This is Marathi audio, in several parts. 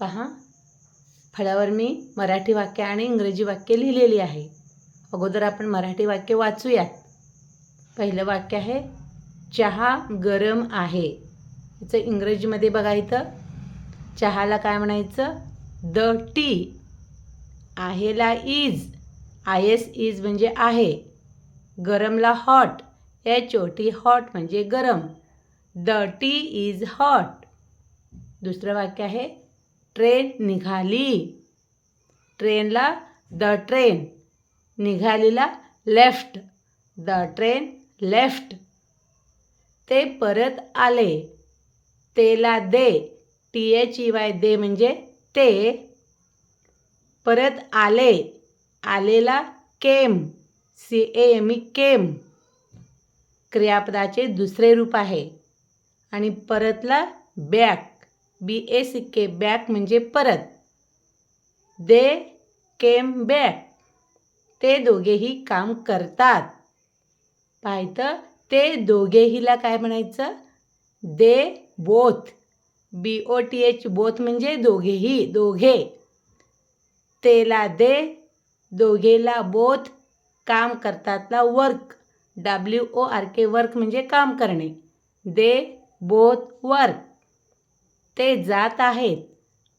पहा. फळ्यावर मी मराठी वाक्य आणि इंग्रजी वाक्य लिहिलेली आहे. अगोदर आपण मराठी वाक्य वाचूयात. पहिलं वाक्य आहे चहा गरम आहे. याचं इंग्रजीमध्ये बघा इथं. चहाला काय म्हणायचं? द टी आहेला इज. आय एस इज म्हणजे आहे. गरमला hot. H O T hot म्हणजे गरम. The tea is hot. दुसरं वाक्य आहे ट्रेन निघाली. ट्रेनला द ट्रेन. निघालीला लेफ्ट. The train left. ते परत आले. तेला they. T H E Y they म्हणजे ते. परत आले. आलेला came. C A M E came. क्रियापदाचे दुसरे रूप आहे. आणि परतला back. B A C K back म्हणजे परत. They came back. ते दोघेही काम करतात. पाहितं ते दोघेहीला काय म्हणायचं? They both. B O T H both म्हणजे दोघेही दोघे. तेला दे दोघेला बोथ. काम करतातला work. W O R K work म्हणजे काम करणे. They both work. ते जात आहेत.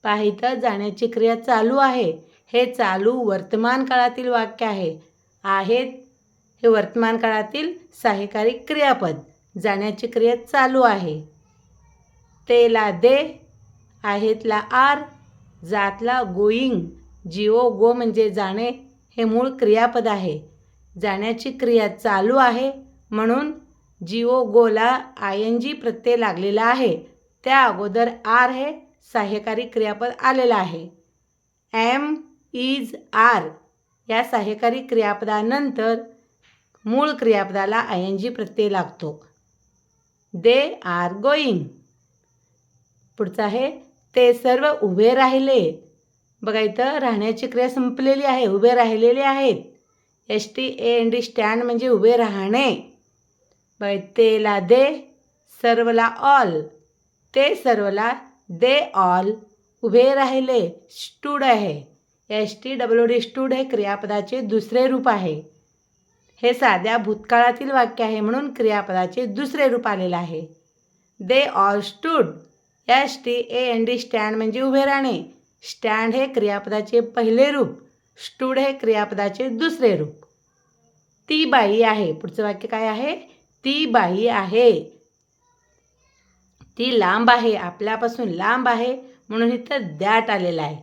पाहितं जाण्याची क्रिया चालू आहे. हे चालू वर्तमान काळातील वाक्य आहे. आहेत हे वर्तमान काळातील सहाय्यकारी क्रियापद. जाण्याची क्रिया चालू आहे. तेला दे आहेतला आर जातला गोईंग. जिओ गो म्हणजे जाणे हे मूळ क्रियापद आहे. जाण्याची क्रिया चालू आहे म्हणून जिओ गोला आय एन जी प्रत्यय लागलेला आहे. त्या अगोदर आर हे सहाय्यकारी क्रियापद आलेलं आहे. एम इज आर या सहाय्यकारी क्रियापदानंतर मूळ क्रियापदाला आय एन जी प्रत्यय लागतो. दे आर गोईंग पुढचं आहे ते सर्व उभे राहिले. बघा इथं राहण्याची क्रिया संपलेली आहे उभे राहिलेले आहेत. S T A N D stand म्हणजे उभे राहणे. बघा तेला दे सर्वला ऑल ते सर्वला दे ऑल. उभे राहिले. स्टूड आहे. S T W D stood हे क्रियापदाचे दुसरे रूप आहे. हे साध्या भूतकाळातील वाक्य आहे म्हणून क्रियापदाचे दुसरे रूप आलेलं आहे. They all stood. S T A N D stand म्हणजे उभे राहणे. स्टँड हे क्रियापदाचे पहिले रूप. स्टूड हे क्रियापदाचे दुसरे रूप. ती बाई आहे. पुढचं वाक्य काय आहे? ती बाई आहे. ती लांब आहे आपल्यापासून लांब आहे म्हणून इथं दॅट आलेलं आहे.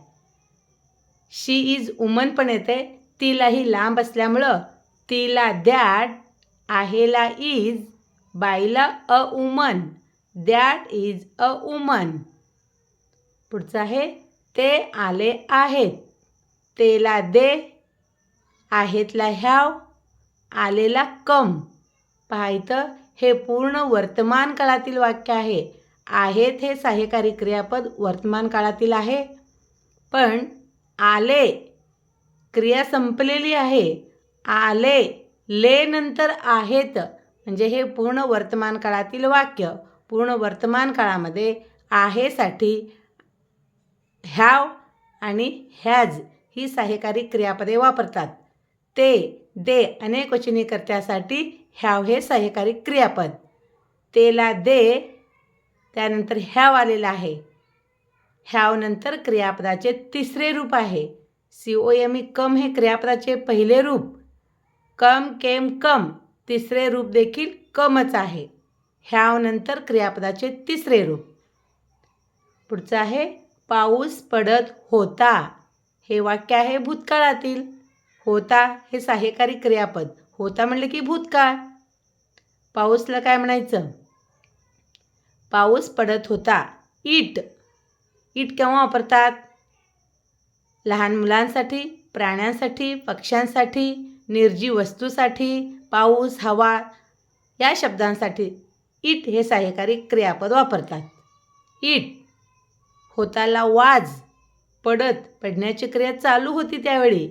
शी इज उमन पण येते तिलाही लांब असल्यामुळं तिला दॅट आहेला इज बाईला अ उमन दॅट इज अ उमन पुढचं आहे ते आले आहेत तेला दे आहेतला ह्याव आलेला कम. पाहायचं हे पूर्ण वर्तमान काळातील वाक्य आहे. आहेत हे सहाय्यकारी क्रियापद वर्तमान काळातील आहे. पण आले क्रिया संपलेली आहे. आले ले नंतर आहेत. म्हणजे हे पूर्ण वर्तमान काळातील वाक्य पूर्ण वर्तमान काळामध्ये आहेसाठी ह्याव आणि ह्याज ही सहाय्यकारी क्रियापदे वापरतात. ते दे अनेक वचनीकर्त्यासाठी ह्याव हे सहाय्यकारी क्रियापद. तेला दे त्यानंतर ह्याव आलेला आहे. ह्याव नंतर क्रियापदाचे तिसरे रूप आहे. C O M E come हे क्रियापदाचे पहिले रूप. कम केम कम तिसरे रूप देखील कमच आहे. ह्याव नंतर क्रियापदाचे तिसरे रूप. पुढचं आहे पाऊस पडत होता. हे वाक्य आहे भूतकाळातील. होता हे सहाय्यकारी क्रियापद. होता म्हणलं की भूतकाळ. पाऊसला काय म्हणायचं? पाऊस पडत होता. इट इट केव्हा वापरतात? लहान मुलांसाठी प्राण्यांसाठी पक्ष्यांसाठी निर्जीव वस्तूसाठी पाऊस हवा या शब्दांसाठी इट हे सहाय्यकारी क्रियापद वापरतात. इट होताला वाज. पडत पडण्याची क्रिया चालू होती त्यावेळी.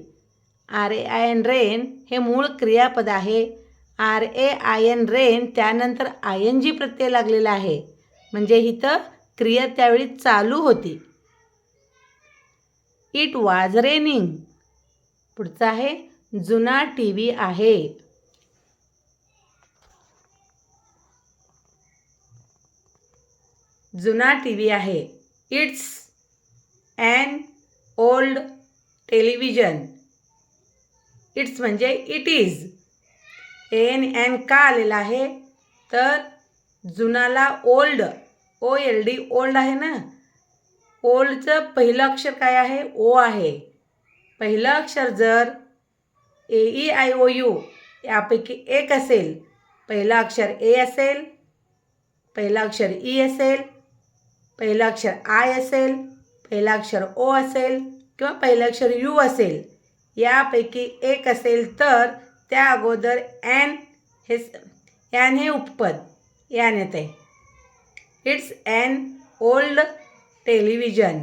R A I N rain हे मूळ क्रियापद आहे. R A I N rain त्यानंतर आय एन जी प्रत्यय लागलेला आहे. म्हणजे इथं क्रिया त्यावेळी चालू होती. इट वाज रेनिंग पुढचं आहे जुना टी व्ही आहे. जुना टी व्ही आहे. It's and old television it's म्हणजे इट इज एन एन का आलेला आहे तर जुनाला old O L D old आहे ना? ओल्डचं पहिलं अक्षर काय आहे? ओ आहे. पहिलं अक्षर जर A E I O U यापैकी एक असेल पहिलं अक्षर ए असेल पहिलं अक्षर ई असेल पहिलं अक्षर आय असेल पहिलं अक्षर ओ असेल किंवा पहिलं अक्षर यू असेल यापैकी एक असेल तर त्या अगोदर ॲन हे ॲन हे उपपद यान येते इट्स ॲन ओल्ड टेलिव्हिजन